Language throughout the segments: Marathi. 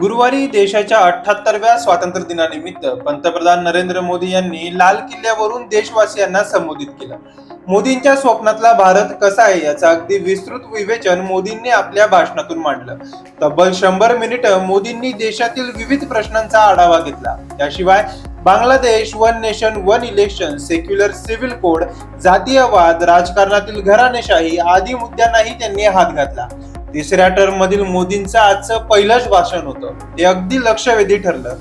गुरुवारी देशाच्या अठ्याहत्तरव्या स्वातंत्र्य दिनानिमित्त पंतप्रधान नरेंद्र मोदी यांनी लाल किल्ल्यावरून देशवासियांना संबोधित केलं. मोदींच्या स्वप्नातला भारत कसा आहे याचं अगदी विस्तृत विवेचन मोदींनी आपल्या भाषणातून मांडलं. तब्बल शंभर मिनिटं मोदींनी देशातील विविध प्रश्नांचा आढावा घेतला. त्याशिवाय Bangladesh one nation one election secular civil code जातीयवाद राजकारणातील घराणेशाही आदी मुद्द्यांनाही त्यांनी हात घातला. तिसऱ्या टर्म मधील मोदींचं आजचं पहिलंच भाषण होतं. ते अगदी लक्षवेधी ठरलं.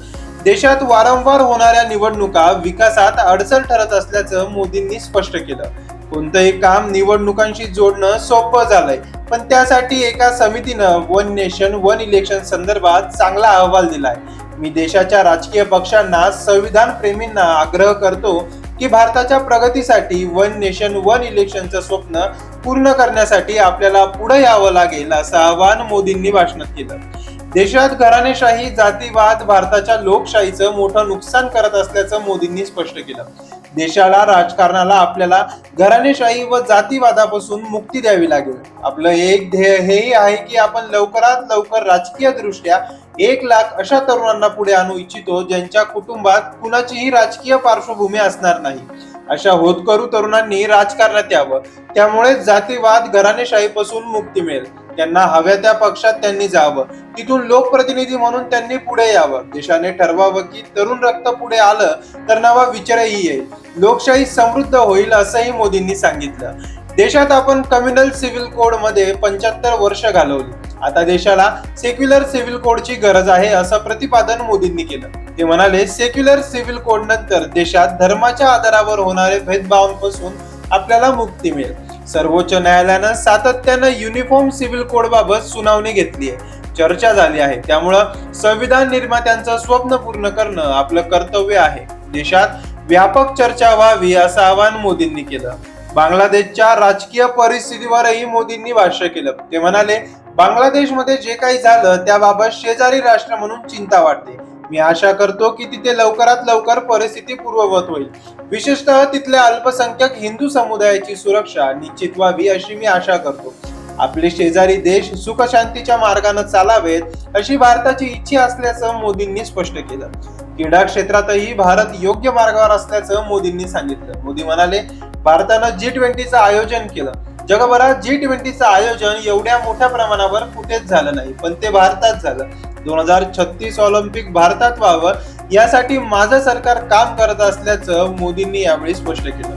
देशात वारंवार होणाऱ्या निवडणुका विकासात अडचण ठरत असल्याचं मोदींनी स्पष्ट केलं. कोणतंही काम निवडणुकांशी जोडणं सोपं झालंय पण त्यासाठी एका समितीनं वन नेशन वन इलेक्शन संदर्भात चांगला अहवाल दिलाय. मी देशाच्या राजकीय पक्षांना संविधान प्रेमींना आग्रह करतो की भारताच्या प्रगतीसाठी वन नेशन वन इलेक्शनचं स्वप्न पूर्ण करण्यासाठी आपल्याला पुढे यावं लागेल असं आवाहन मोदींनी भाषणात केलं. देशात घराणेशाही जातीवाद भारताच्या लोकशाहीचं मोठं नुकसान करत असल्याचं मोदींनी स्पष्ट केलं. देशाला राजकारणाला आपल्याला घराणेशाही व जातीवादापासून मुक्ती द्यावी लागेल. आपलं एक ध्येय हेही आहे की आपण लवकरात लवकर राजकीय दृष्ट्या एक लाख अशा तरुणांना पुढे आणू इच्छितो ज्यांच्या कुटुंबात कुणाचीही राजकीय पार्श्वभूमी असणार नाही. अशा होतकरू तरुणांनी राजकारणात यावं. त्यामुळे जातीवाद घराणेशाहीपासून मुक्ती मिळेल. त्यांना हव्या त्या पक्षात त्यांनी जावं. तिथून लोकप्रतिनिधी म्हणून त्यांनी पुढे यावं. देशाने ठरवावं की तरुण रक्त पुढे आलं तर नवा विचारही येईल. लोकशाही समृद्ध होईल असंही मोदींनी सांगितलं. देशात आपण कम्युनल सिव्हिल कोडमध्ये पंच्याहत्तर वर्ष घालवली. आता देशाला सेक्युलर सिव्हिल कोडची गरज आहे असं प्रतिपादन मोदींनी केलं. ते म्हणाले सेक्युलर सिव्हिल कोड नंतर देशात धर्माच्या आधारावर होणारे भेदभावांपासून आपल्याला मुक्ती मिळेल. सर्वोच्च न्यायालयानं सातत्यानं युनिफॉर्म सिव्हिल कोड बाबत सुनावणी घेतली आहे. चर्चा झाली आहे. त्यामुळं संविधान निर्मात्यांचं स्वप्न पूर्ण करणं आपलं कर्तव्य आहे. देशात व्यापक चर्चा व्हावी असं आवाहन मोदींनी केलं. बांगलादेशच्या राजकीय परिस्थितीवरही मोदींनी भाष्य केलं. ते म्हणाले बांगलादेशमध्ये जे काही झालं त्याबाबत शेजारी राष्ट्र म्हणून चिंता वाटते. मी आशा करतो की तिथे लवकरात लवकर परिस्थिती पूर्ववत होईल. विशेषतः तिथल्या अल्पसंख्याक हिंदू समुदायाची सुरक्षा निश्चित व्हावी अशी मी आशा करतो. आपले शेजारी देश सुखशांतीच्या मार्गाने चालावेत अशी भारताची इच्छा असल्याचं मोदींनी स्पष्ट केलं. क्रीडा क्षेत्रातही भारत योग्य मार्गावर असल्याचं मोदींनी सांगितलं. मोदी म्हणाले भारतानं जी ट्वेंटीचं आयोजन केलं. जगभरात जी ट्वेंटीचं आयोजन एवढ्या मोठ्या प्रमाणावर कुठेच झालं नाही पण ते भारतात झालं. दोन हजार छत्तीस ऑलिम्पिक भारतात व्हावं यासाठी माझं सरकार काम करत असल्याचं मोदींनी यावेळी स्पष्ट केलं.